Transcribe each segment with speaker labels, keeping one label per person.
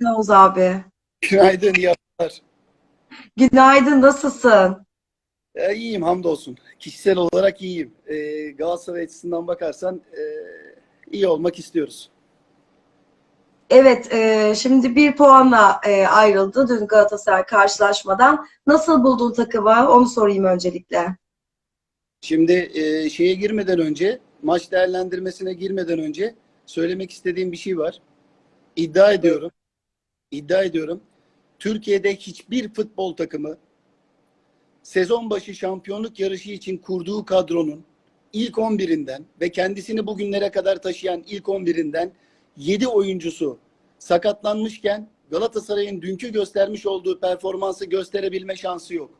Speaker 1: Yavuz abi.
Speaker 2: Günaydın, iyi haftalar.
Speaker 1: Günaydın, nasılsın?
Speaker 2: E, iyiyim hamdolsun. Kişisel olarak iyiyim. E, Galatasaray açısından bakarsan e, iyi olmak istiyoruz.
Speaker 1: Evet, e, şimdi bir puanla e, ayrıldı dün Galatasaray karşılaşmadan. Nasıl buldun takımı? Onu sorayım öncelikle.
Speaker 2: Şimdi e, şeye girmeden önce, maç değerlendirmesine girmeden önce söylemek istediğim bir şey var. İddia ediyorum, iddia ediyorum. Türkiye'de hiçbir futbol takımı sezon başı şampiyonluk yarışı için kurduğu kadronun ilk 11'inden ve kendisini bugünlere kadar taşıyan ilk 11'inden 7 oyuncusu sakatlanmışken Galatasaray'ın dünkü göstermiş olduğu performansı gösterebilme şansı yok.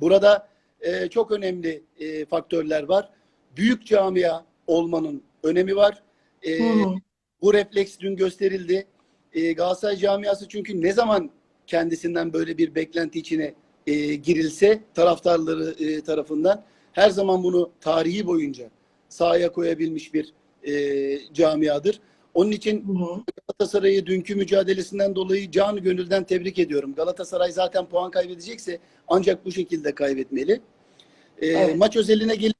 Speaker 2: Burada e, çok önemli e, faktörler var. Büyük camia olmanın önemi var. E,
Speaker 1: Hı hı.
Speaker 2: bu refleks dün gösterildi. E, Galatasaray camiası çünkü ne zaman kendisinden böyle bir beklenti içine e, girilse taraftarları e, tarafından her zaman bunu tarihi boyunca sahaya koyabilmiş bir e, camiadır. Onun için. Galatasaray'ı dünkü mücadelesinden dolayı can gönülden tebrik ediyorum. Galatasaray zaten puan kaybedecekse ancak bu şekilde kaybetmeli. E,
Speaker 1: Evet.
Speaker 2: Maç özeline gelip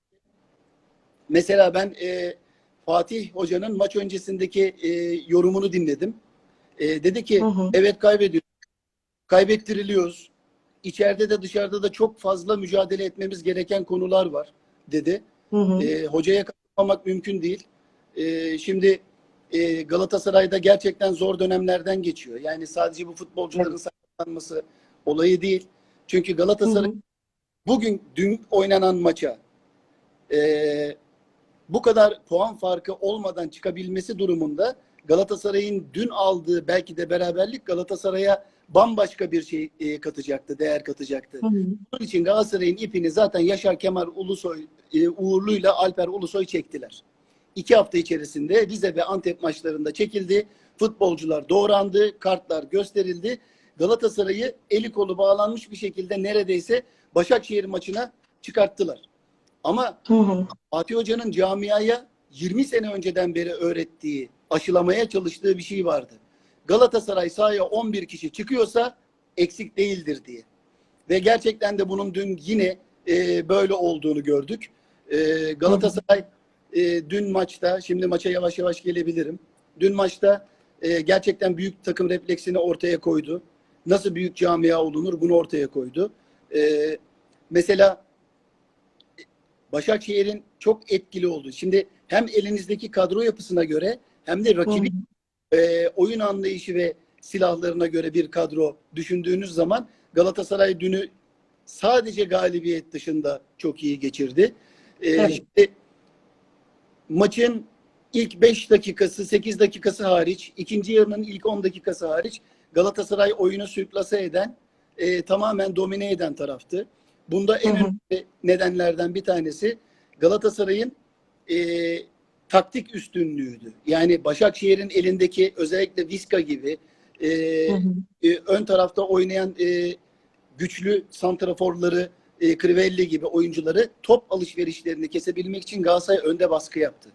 Speaker 2: mesela ben e, Fatih Hoca'nın maç öncesindeki e, yorumunu dinledim. E, dedi ki
Speaker 1: Hı hı.
Speaker 2: evet kaybediyoruz. Kaybettiriliyoruz. İçeride de dışarıda da çok fazla mücadele etmemiz gereken konular var dedi.
Speaker 1: Hı hı.
Speaker 2: E, hocaya katılmamak mümkün değil. E, şimdi e, Galatasaray'da gerçekten zor dönemlerden geçiyor. Yani sadece bu futbolcuların sakatlanması olayı değil. Çünkü
Speaker 1: Hı
Speaker 2: Galatasaray
Speaker 1: hı.
Speaker 2: bugün dün oynanan maça e, bu kadar puan farkı olmadan çıkabilmesi durumunda Galatasaray'ın dün aldığı belki de beraberlik Galatasaray'a bambaşka bir şey e, katacaktı, değer katacaktı.
Speaker 1: Hı hı.
Speaker 2: Bunun için Galatasaray'ın ipini zaten Yaşar Kemal Ulusoy, e, Uğurlu'yla Alper Ulusoy çektiler. İki hafta içerisinde Rize ve Antep maçlarında çekildi. Futbolcular doğrandı, kartlar gösterildi. Galatasaray'ı eli kolu bağlanmış bir şekilde neredeyse Başakşehir maçına çıkarttılar. Ama
Speaker 1: Hı hı.
Speaker 2: Fatih Hoca'nın camiaya 20 sene önceden beri öğrettiği, aşılamaya çalıştığı bir şey vardı. Galatasaray sahaya 11 kişi çıkıyorsa eksik değildir diye. Ve gerçekten de bunun dün yine e, böyle olduğunu gördük. E, Galatasaray e, dün maçta, şimdi maça yavaş yavaş gelebilirim. Dün maçta e, gerçekten büyük takım refleksini ortaya koydu. Nasıl büyük camia olunur bunu ortaya koydu. E, mesela Başakşehir'in çok etkili oldu. Şimdi hem elinizdeki kadro yapısına göre hem de
Speaker 1: Hı
Speaker 2: rakibi
Speaker 1: hı.
Speaker 2: e, oyun anlayışı ve silahlarına göre bir kadro düşündüğünüz zaman Galatasaray dünü sadece galibiyet dışında çok iyi geçirdi. E,
Speaker 1: Evet.
Speaker 2: şimdi maçın ilk 5 dakikası, 8 dakikası hariç, ikinci yarının ilk 10 dakikası hariç Galatasaray oyunu sürklase eden, e, tamamen domine eden taraftı. Bunda en
Speaker 1: Hı hı.
Speaker 2: önemli nedenlerden bir tanesi Galatasaray'ın e, taktik üstünlüğüydü. Yani Başakşehir'in elindeki özellikle Viska gibi e,
Speaker 1: Hı hı.
Speaker 2: e, ön tarafta oynayan e, güçlü santraforları e, Crivelli gibi oyuncuları top alışverişlerini kesebilmek için Galatasaray önde baskı yaptı.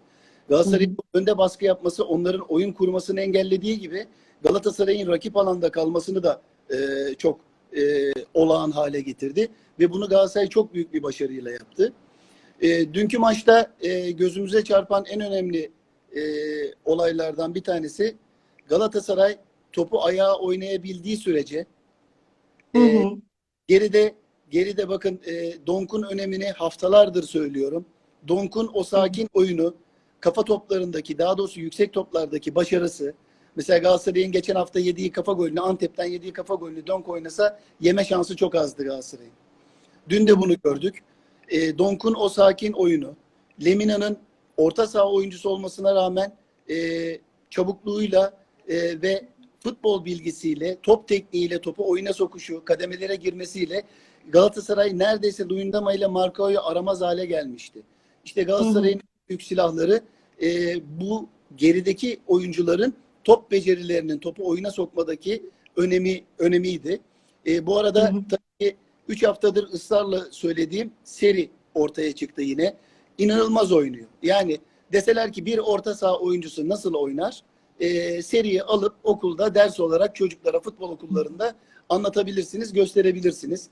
Speaker 2: Galatasaray'ın önde baskı yapması onların oyun kurmasını engellediği gibi Galatasaray'ın rakip alanda kalmasını da e, çok e, olağan hale getirdi ve bunu Galatasaray çok büyük bir başarıyla yaptı. E, dünkü maçta e, gözümüze çarpan en önemli e, olaylardan bir tanesi Galatasaray topu ayağa oynayabildiği sürece
Speaker 1: Hı
Speaker 2: e,
Speaker 1: hı.
Speaker 2: geride geride bakın e, Donk'un önemini haftalardır söylüyorum. Donk'un o sakin oyunu kafa toplarındaki daha doğrusu yüksek toplardaki başarısı mesela Galatasaray'ın geçen hafta yediği kafa golünü Antep'ten yediği kafa golünü Donk oynasa yeme şansı çok azdı Galatasaray'ın. Dün de bunu gördük. E, Donk'un o sakin oyunu, Lemina'nın orta saha oyuncusu olmasına rağmen e, çabukluğuyla e, ve futbol bilgisiyle, top tekniğiyle topu oyuna sokuşu, kademelere girmesiyle Galatasaray neredeyse Luyendama ile Marcao'yu aramaz hale gelmişti. İşte Galatasaray'ın büyük silahları e, bu gerideki oyuncuların top becerilerinin topu oyuna sokmadaki önemi önemiydi. E, bu arada
Speaker 1: Hı hı.
Speaker 2: tabii 3 haftadır ısrarla söylediğim seri ortaya çıktı yine. İnanılmaz oynuyor. Yani deseler ki bir orta saha oyuncusu nasıl oynar? e, seriyi alıp okulda ders olarak çocuklara futbol okullarında anlatabilirsiniz, gösterebilirsiniz.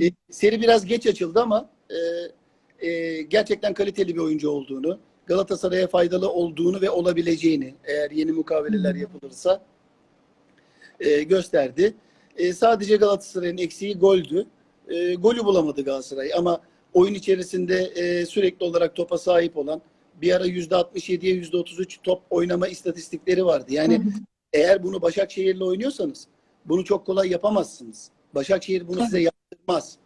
Speaker 2: E, seri biraz geç açıldı ama e, e, gerçekten kaliteli bir oyuncu olduğunu, Galatasaray'a faydalı olduğunu ve olabileceğini eğer yeni mukaveleler yapılırsa e, gösterdi. E, sadece Galatasaray'ın eksiği goldü. E, golü bulamadı Galatasaray ama oyun içerisinde e, sürekli olarak topa sahip olan bir ara %67'ye %33 top oynama istatistikleri vardı. Yani
Speaker 1: Hı hı.
Speaker 2: eğer bunu Başakşehir'le oynuyorsanız bunu çok kolay yapamazsınız. Başakşehir bunu size yaptırmaz.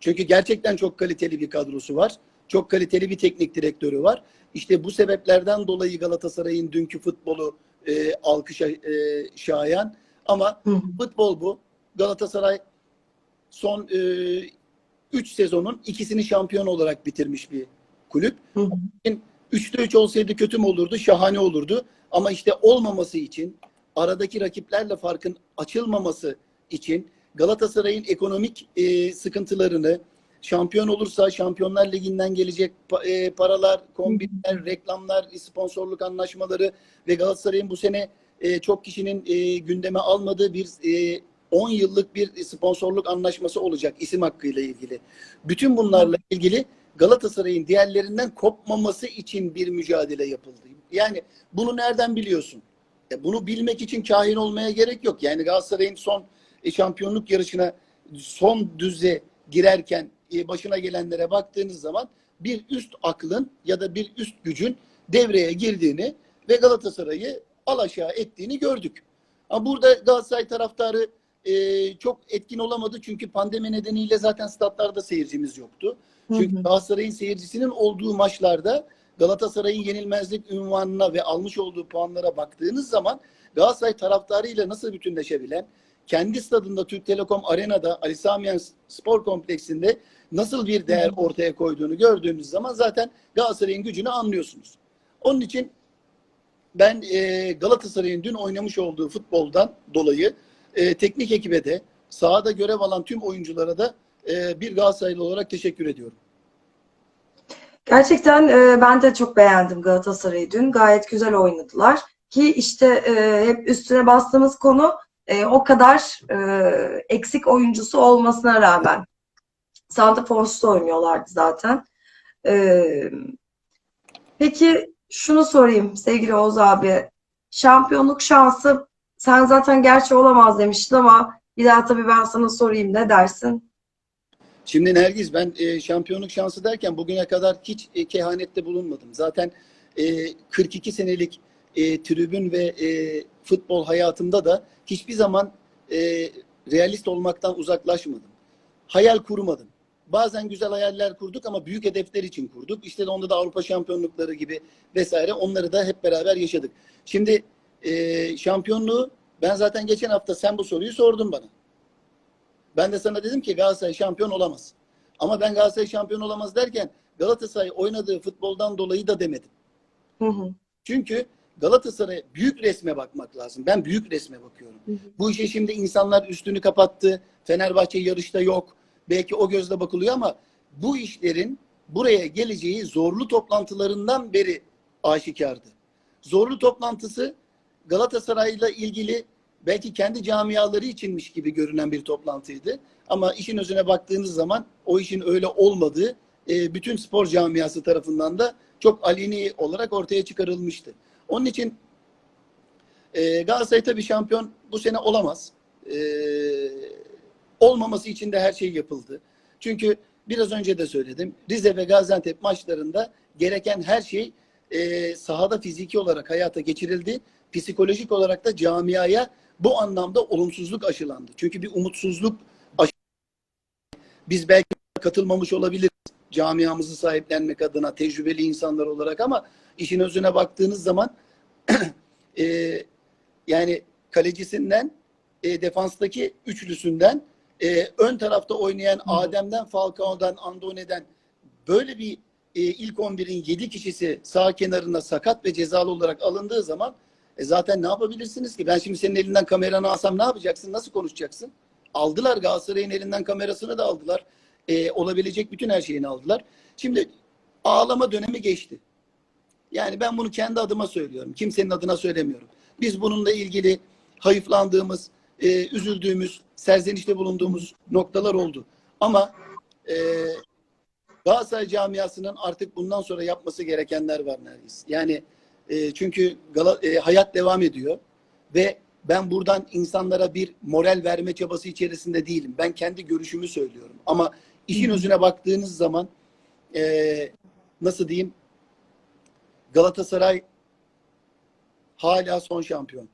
Speaker 2: Çünkü gerçekten çok kaliteli bir kadrosu var. Çok kaliteli bir teknik direktörü var. İşte bu sebeplerden dolayı Galatasaray'ın dünkü futbolu e, alkışa e, şayan. Ama
Speaker 1: Hı hı.
Speaker 2: futbol bu. Galatasaray son 3 sezonun ikisini şampiyon olarak bitirmiş bir kulüp.
Speaker 1: Hı hı.
Speaker 2: 3'te 3 olsaydı kötü mü olurdu? Şahane olurdu. Ama işte olmaması için, aradaki rakiplerle farkın açılmaması için Galatasaray'ın ekonomik e, sıkıntılarını, şampiyon olursa Şampiyonlar Ligi'nden gelecek e, paralar, kombinler, reklamlar, sponsorluk anlaşmaları ve Galatasaray'ın bu sene e, çok kişinin e, gündeme almadığı bir e, 10 yıllık bir sponsorluk anlaşması olacak isim hakkıyla ilgili. Bütün bunlarla ilgili Galatasaray'ın diğerlerinden kopmaması için bir mücadele yapıldı. Yani bunu nereden biliyorsun? E, bunu bilmek için kahin olmaya gerek yok. Yani Galatasaray'ın son e, şampiyonluk yarışına son düze girerken e, başına gelenlere baktığınız zaman bir üst aklın ya da bir üst gücün devreye girdiğini ve Galatasaray'ı alaşağı ettiğini gördük. Ama burada Galatasaray taraftarı e, çok etkin olamadı çünkü pandemi nedeniyle zaten statlarda seyircimiz yoktu. Çünkü
Speaker 1: Hı hı.
Speaker 2: Galatasaray'ın seyircisinin olduğu maçlarda Galatasaray'ın yenilmezlik ünvanına ve almış olduğu puanlara baktığınız zaman Galatasaray taraftarıyla nasıl bütünleşebilen, kendi stadında Türk Telekom Arena'da Ali Sami Spor Kompleksinde nasıl bir değer ortaya koyduğunu gördüğünüz zaman zaten Galatasaray'ın gücünü anlıyorsunuz. Onun için ben e, Galatasaray'ın dün oynamış olduğu futboldan dolayı e, teknik ekibe de sahada görev alan tüm oyunculara da e, bir Galatasaraylı olarak teşekkür ediyorum.
Speaker 1: Gerçekten e, ben de çok beğendim Galatasaray'ı dün. Gayet güzel oynadılar. Ki işte e, hep üstüne bastığımız konu e, o kadar e, eksik oyuncusu olmasına rağmen. Santrafors'ta oynuyorlardı zaten. E, peki şunu sorayım sevgili Oğuz abi. Şampiyonluk şansı sen zaten gerçi olamaz demiştin ama bir daha tabii ben sana sorayım ne dersin?
Speaker 2: Şimdi Nergiz ben e, şampiyonluk şansı derken bugüne kadar hiç e, kehanette bulunmadım. Zaten e, 42 senelik e, tribün ve e, futbol hayatımda da hiçbir zaman e, realist olmaktan uzaklaşmadım. Hayal kurmadım. Bazen güzel hayaller kurduk ama büyük hedefler için kurduk. İşte onda da Avrupa şampiyonlukları gibi vesaire onları da hep beraber yaşadık. Şimdi e, şampiyonluğu ben zaten geçen hafta sen bu soruyu sordun bana. Ben de sana dedim ki Galatasaray şampiyon olamaz. Ama ben Galatasaray şampiyon olamaz derken Galatasaray oynadığı futboldan dolayı da demedim.
Speaker 1: Hı hı.
Speaker 2: Çünkü Galatasaray büyük resme bakmak lazım. Ben büyük resme bakıyorum.
Speaker 1: Hı hı.
Speaker 2: Bu işe şimdi insanlar üstünü kapattı. Fenerbahçe yarışta yok. Belki o gözle bakılıyor ama bu işlerin buraya geleceği zorlu toplantılarından beri aşikardı. Zorlu toplantısı Galatasaray'la ilgili belki kendi camiaları içinmiş gibi görünen bir toplantıydı. Ama işin özüne baktığınız zaman o işin öyle olmadığı e, bütün spor camiası tarafından da çok aleni olarak ortaya çıkarılmıştı. Onun için e, Galatasaray tabii şampiyon bu sene olamaz. E, olmaması için de her şey yapıldı. Çünkü biraz önce de söyledim. Rize ve Gaziantep maçlarında gereken her şey e, sahada fiziki olarak hayata geçirildi. Psikolojik olarak da camiaya bu anlamda olumsuzluk aşılandı. Çünkü bir umutsuzluk aşı- biz belki katılmamış olabiliriz camiamızı sahiplenmek adına tecrübeli insanlar olarak ama işin özüne baktığınız zaman e, yani kalecisinden e, defanstaki üçlüsünden e, ön tarafta oynayan Adem'den Falcao'dan Andone'den böyle bir e, ilk 11'in 7 kişisi sağ kenarına sakat ve cezalı olarak alındığı zaman e, zaten ne yapabilirsiniz ki? Ben şimdi senin elinden kameranı alsam ne yapacaksın? Nasıl konuşacaksın? Aldılar Galatasaray'ın elinden kamerasını da aldılar. E, olabilecek bütün her şeyini aldılar. Şimdi ağlama dönemi geçti. Yani ben bunu kendi adıma söylüyorum. Kimsenin adına söylemiyorum. Biz bununla ilgili hayıflandığımız, e, üzüldüğümüz, serzenişte bulunduğumuz noktalar oldu. Ama e, Galatasaray camiasının artık bundan sonra yapması gerekenler var Nergis. Yani e, çünkü Gala, e, hayat devam ediyor ve ben buradan insanlara bir moral verme çabası içerisinde değilim. Ben kendi görüşümü söylüyorum. Ama işin özüne baktığınız zaman e, nasıl diyeyim Galatasaray hala son şampiyon.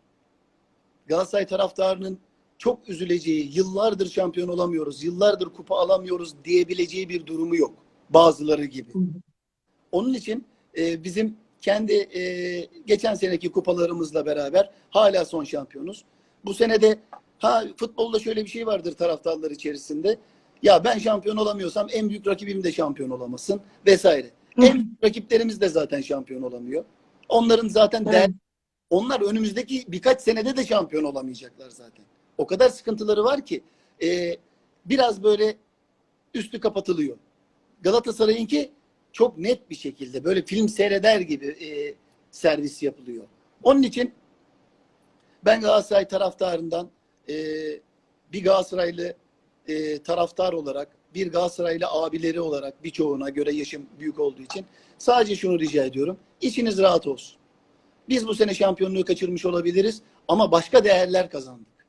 Speaker 2: Galatasaray taraftarının çok üzüleceği, yıllardır şampiyon olamıyoruz, yıllardır kupa alamıyoruz diyebileceği bir durumu yok. Bazıları gibi. Onun için e, bizim kendi e, geçen seneki kupalarımızla beraber hala son şampiyonuz. Bu sene de ha futbolda şöyle bir şey vardır taraftarlar içerisinde. Ya ben şampiyon olamıyorsam en büyük rakibim de şampiyon olamasın vesaire. En büyük rakiplerimiz de zaten şampiyon olamıyor. Onların zaten değer onlar önümüzdeki birkaç senede de şampiyon olamayacaklar zaten. O kadar sıkıntıları var ki e, biraz böyle üstü kapatılıyor. Galatasaray'ınki çok net bir şekilde böyle film seyreder gibi e, servis yapılıyor. Onun için ben Galatasaray taraftarından e, bir Galatasaraylı e, taraftar olarak, bir Galatasaraylı abileri olarak birçoğuna göre yaşım büyük olduğu için sadece şunu rica ediyorum. İçiniz rahat olsun. Biz bu sene şampiyonluğu kaçırmış olabiliriz ama başka değerler kazandık.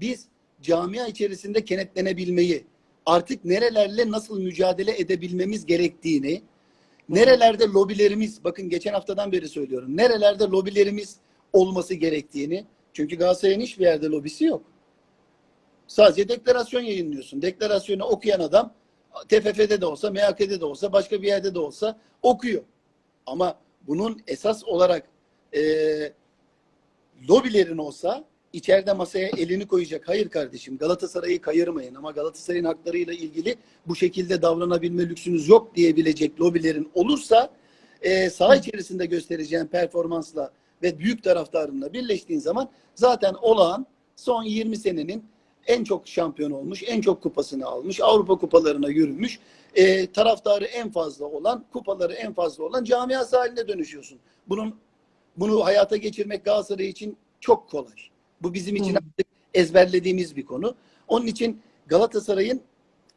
Speaker 2: Biz camia içerisinde kenetlenebilmeyi, artık nerelerle nasıl mücadele edebilmemiz gerektiğini, nerelerde lobilerimiz, bakın geçen haftadan beri söylüyorum, nerelerde lobilerimiz olması gerektiğini, çünkü Galatasaray'ın hiçbir yerde lobisi yok. Sadece deklarasyon yayınlıyorsun. Deklarasyonu okuyan adam TFF'de de olsa, MHK'de de olsa, başka bir yerde de olsa okuyor. Ama bunun esas olarak e, lobilerin olsa içeride masaya elini koyacak. Hayır kardeşim Galatasaray'ı kayırmayın ama Galatasaray'ın haklarıyla ilgili bu şekilde davranabilme lüksünüz yok diyebilecek lobilerin olursa e, saha içerisinde göstereceğin performansla ve büyük taraftarınla birleştiğin zaman zaten olağan son 20 senenin en çok şampiyon olmuş, en çok kupasını almış, Avrupa kupalarına yürümüş, e, taraftarı en fazla olan, kupaları en fazla olan camiası haline dönüşüyorsun. Bunun bunu hayata geçirmek Galatasaray için çok kolay. Bu bizim için
Speaker 1: Hı.
Speaker 2: artık ezberlediğimiz bir konu. Onun için Galatasaray'ın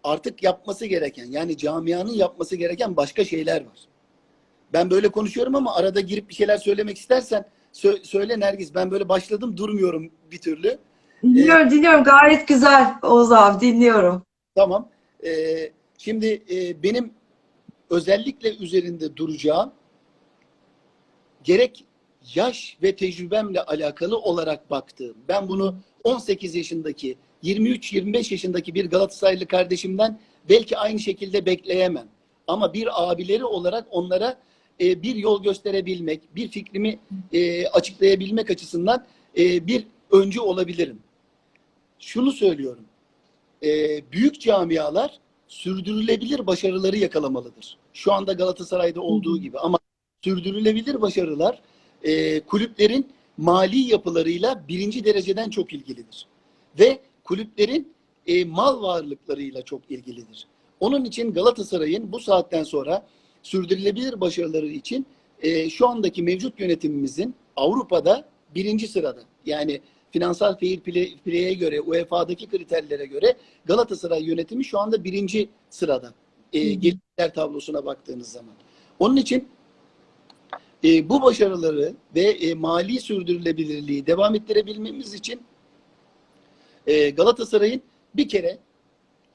Speaker 2: artık yapması gereken yani camianın yapması gereken başka şeyler var. Ben böyle konuşuyorum ama arada girip bir şeyler söylemek istersen sö- söyle Nergis. Ben böyle başladım durmuyorum bir türlü.
Speaker 1: Dinliyorum, dinliyorum. Gayet güzel Oğuz abi, dinliyorum.
Speaker 2: Tamam. Ee, şimdi e, benim özellikle üzerinde duracağım gerek yaş ve tecrübemle alakalı olarak baktığım. Ben bunu 18 yaşındaki, 23-25 yaşındaki bir Galatasaraylı kardeşimden belki aynı şekilde bekleyemem. Ama bir abileri olarak onlara e, bir yol gösterebilmek, bir fikrimi e, açıklayabilmek açısından e, bir öncü olabilirim. Şunu söylüyorum. E, büyük camialar sürdürülebilir başarıları yakalamalıdır. Şu anda Galatasaray'da olduğu gibi ama sürdürülebilir başarılar e, kulüplerin mali yapılarıyla birinci dereceden çok ilgilidir. Ve kulüplerin e, mal varlıklarıyla çok ilgilidir. Onun için Galatasaray'ın bu saatten sonra sürdürülebilir başarıları için e, şu andaki mevcut yönetimimizin Avrupa'da birinci sırada. Yani finansal fair play- play'e göre, UEFA'daki kriterlere göre Galatasaray yönetimi şu anda birinci sırada. E, gelirler tablosuna baktığınız zaman. Onun için e, bu başarıları ve e, mali sürdürülebilirliği devam ettirebilmemiz için e, Galatasaray'ın bir kere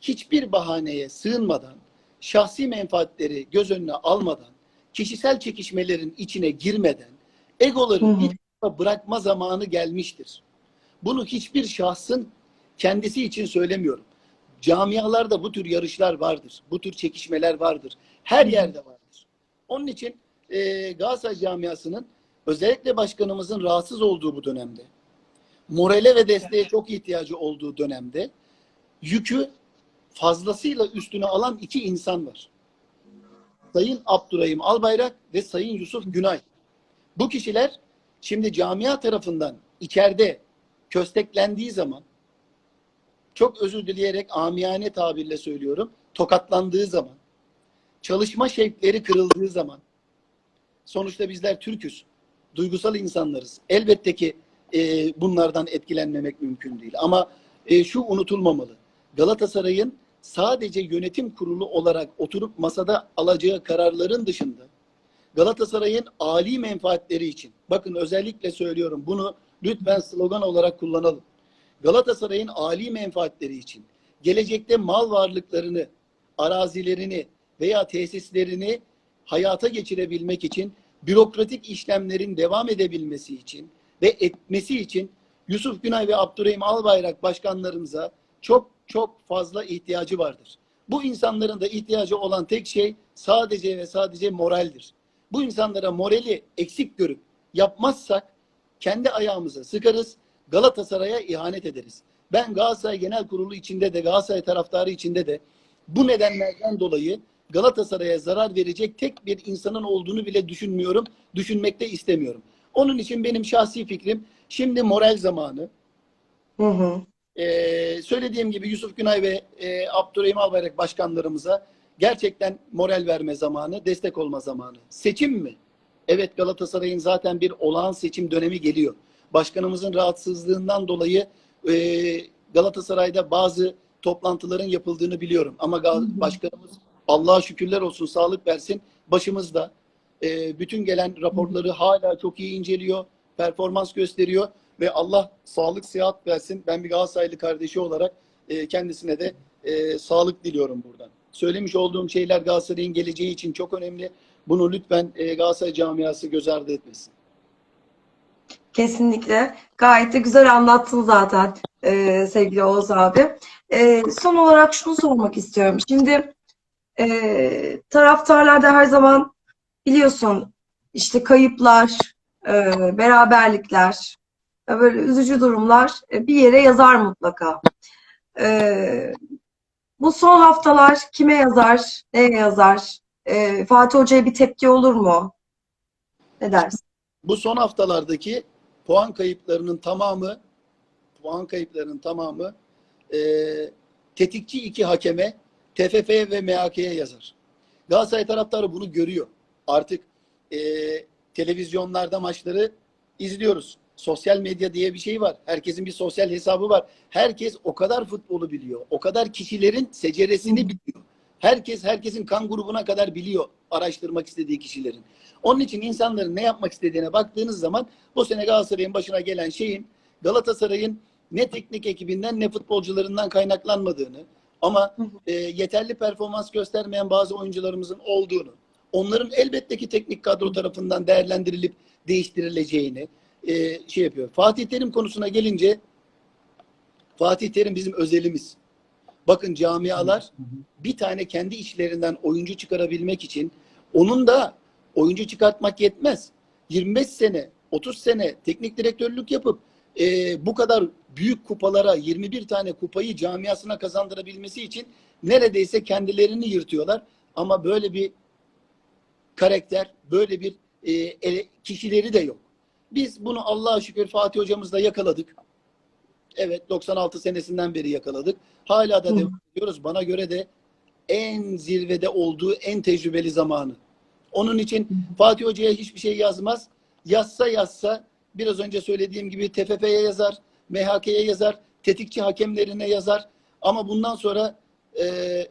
Speaker 2: hiçbir bahaneye sığınmadan, şahsi menfaatleri göz önüne almadan, kişisel çekişmelerin içine girmeden, egoları
Speaker 1: Hı hı.
Speaker 2: bir tarafa bırakma zamanı gelmiştir. Bunu hiçbir şahsın kendisi için söylemiyorum. Camialarda bu tür yarışlar vardır. Bu tür çekişmeler vardır. Her
Speaker 1: Hı hı.
Speaker 2: yerde vardır. Onun için e, Galatasaray camiasının özellikle başkanımızın rahatsız olduğu bu dönemde, morale ve desteğe çok ihtiyacı olduğu dönemde yükü fazlasıyla üstüne alan iki insan var. Sayın Abdurrahim Albayrak ve Sayın Yusuf Günay. Bu kişiler şimdi camia tarafından içeride kösteklendiği zaman çok özür dileyerek amiyane tabirle söylüyorum tokatlandığı zaman çalışma şevkleri kırıldığı zaman sonuçta bizler Türküz. duygusal insanlarız. Elbette ki e, bunlardan etkilenmemek mümkün değil. Ama e, şu unutulmamalı. Galatasaray'ın sadece yönetim kurulu olarak oturup masada alacağı kararların dışında Galatasaray'ın âli menfaatleri için, bakın özellikle söylüyorum bunu lütfen slogan olarak kullanalım. Galatasaray'ın âli menfaatleri için, gelecekte mal varlıklarını, arazilerini veya tesislerini hayata geçirebilmek için, bürokratik işlemlerin devam edebilmesi için ve etmesi için Yusuf Günay ve Abdurrahim Albayrak başkanlarımıza çok çok fazla ihtiyacı vardır. Bu insanların da ihtiyacı olan tek şey sadece ve sadece moraldir. Bu insanlara morali eksik görüp yapmazsak kendi ayağımıza sıkarız, Galatasaray'a ihanet ederiz. Ben Galatasaray Genel Kurulu içinde de Galatasaray taraftarı içinde de bu nedenlerden dolayı Galatasaray'a zarar verecek tek bir insanın olduğunu bile düşünmüyorum, düşünmek de istemiyorum. Onun için benim şahsi fikrim şimdi moral zamanı.
Speaker 1: Hı hı.
Speaker 2: Ee, söylediğim gibi Yusuf Günay ve e, Abdurrahim Albayrak başkanlarımıza gerçekten moral verme zamanı, destek olma zamanı. Seçim mi? Evet Galatasaray'ın zaten bir olağan seçim dönemi geliyor. Başkanımızın rahatsızlığından dolayı e, Galatasaray'da bazı toplantıların yapıldığını biliyorum. Ama Gal- başkanımız Allah'a şükürler olsun, sağlık versin başımızda. E, bütün gelen raporları hala çok iyi inceliyor, performans gösteriyor ve Allah sağlık, sıhhat versin. Ben bir Galatasaraylı kardeşi olarak e, kendisine de e, sağlık diliyorum buradan. Söylemiş olduğum şeyler Galatasaray'ın geleceği için çok önemli. Bunu lütfen e, Galatasaray camiası göz ardı etmesin.
Speaker 1: Kesinlikle. Gayet de güzel anlattın zaten e, sevgili Oğuz abi. E, son olarak şunu sormak istiyorum. Şimdi e, taraftarlarda her zaman biliyorsun işte kayıplar, e, beraberlikler, e, böyle üzücü durumlar e, bir yere yazar mutlaka. E, bu son haftalar kime yazar, neye yazar? E, Fatih Hoca'ya bir tepki olur mu? Ne dersin?
Speaker 2: Bu son haftalardaki puan kayıplarının tamamı puan kayıplarının tamamı e, tetikçi iki hakeme TFF'ye ve MHK'ye yazar. Galatasaray taraftarı bunu görüyor. Artık e, televizyonlarda maçları izliyoruz. Sosyal medya diye bir şey var. Herkesin bir sosyal hesabı var. Herkes o kadar futbolu biliyor. O kadar kişilerin seceresini biliyor. Herkes herkesin kan grubuna kadar biliyor araştırmak istediği kişilerin. Onun için insanların ne yapmak istediğine baktığınız zaman bu sene Galatasaray'ın başına gelen şeyin Galatasaray'ın ne teknik ekibinden ne futbolcularından kaynaklanmadığını ama e, yeterli performans göstermeyen bazı oyuncularımızın olduğunu, onların elbette ki teknik kadro tarafından değerlendirilip değiştirileceğini e, şey yapıyor. Fatih Terim konusuna gelince Fatih Terim bizim özelimiz. Bakın camialar bir tane kendi işlerinden oyuncu çıkarabilmek için onun da oyuncu çıkartmak yetmez. 25 sene, 30 sene teknik direktörlük yapıp e, bu kadar büyük kupalara 21 tane kupayı camiasına kazandırabilmesi için neredeyse kendilerini yırtıyorlar. Ama böyle bir karakter, böyle bir e, ele- kişileri de yok. Biz bunu Allah'a şükür Fatih hocamızla yakaladık. Evet 96 senesinden beri yakaladık. Hala da
Speaker 1: Hı.
Speaker 2: devam ediyoruz. Bana göre de en zirvede olduğu en tecrübeli zamanı. Onun için Fatih Hoca'ya hiçbir şey yazmaz. Yazsa yazsa biraz önce söylediğim gibi TFF'ye yazar, MHK'ye yazar, tetikçi hakemlerine yazar. Ama bundan sonra e,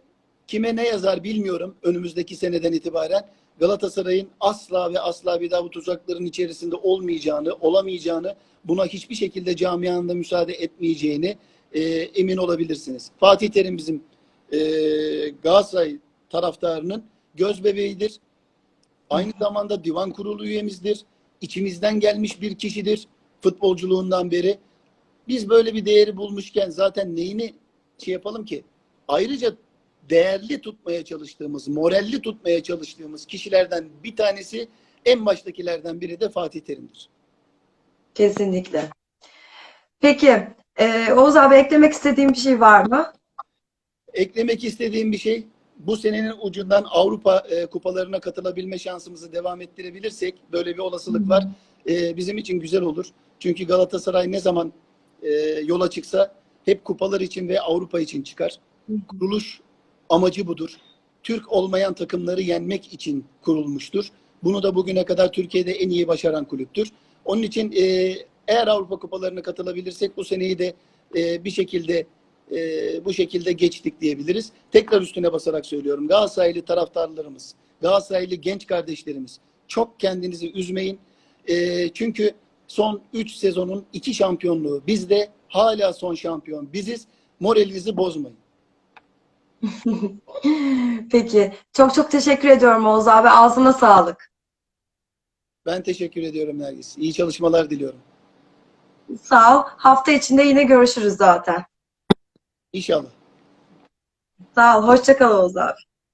Speaker 2: kime ne yazar bilmiyorum önümüzdeki seneden itibaren. Galatasaray'ın asla ve asla bir daha bu tuzakların içerisinde olmayacağını, olamayacağını, buna hiçbir şekilde camianın da müsaade etmeyeceğini e, emin olabilirsiniz. Fatih Terim bizim e, Galatasaray taraftarının göz bebeğidir. Aynı zamanda divan kurulu üyemizdir. İçimizden gelmiş bir kişidir futbolculuğundan beri. Biz böyle bir değeri bulmuşken zaten neyini şey yapalım ki? Ayrıca değerli tutmaya çalıştığımız, moralli tutmaya çalıştığımız kişilerden bir tanesi en baştakilerden biri de Fatih Terim'dir.
Speaker 1: Kesinlikle. Peki, e, Oğuz abi eklemek istediğin bir şey var mı?
Speaker 2: Eklemek istediğim bir şey bu senenin ucundan Avrupa e, kupalarına katılabilme şansımızı devam ettirebilirsek böyle bir olasılık var. E, bizim için güzel olur. Çünkü Galatasaray ne zaman e, yola çıksa hep kupalar için ve Avrupa için çıkar. Kuruluş amacı budur. Türk olmayan takımları yenmek için kurulmuştur. Bunu da bugüne kadar Türkiye'de en iyi başaran kulüptür. Onun için e, eğer Avrupa Kupalarına katılabilirsek bu seneyi de e, bir şekilde e, bu şekilde geçtik diyebiliriz. Tekrar üstüne basarak söylüyorum. Galatasaraylı taraftarlarımız, Galatasaraylı genç kardeşlerimiz çok kendinizi üzmeyin. E, çünkü son 3 sezonun 2 şampiyonluğu bizde hala son şampiyon biziz. Moralinizi bozmayın.
Speaker 1: Peki. Çok çok teşekkür ediyorum Oğuz abi. Ağzına sağlık.
Speaker 2: Ben teşekkür ediyorum Nergis. İyi çalışmalar diliyorum.
Speaker 1: Sağ ol. Hafta içinde yine görüşürüz zaten.
Speaker 2: İnşallah.
Speaker 1: Sağ ol. Hoşça kal Oğuz abi.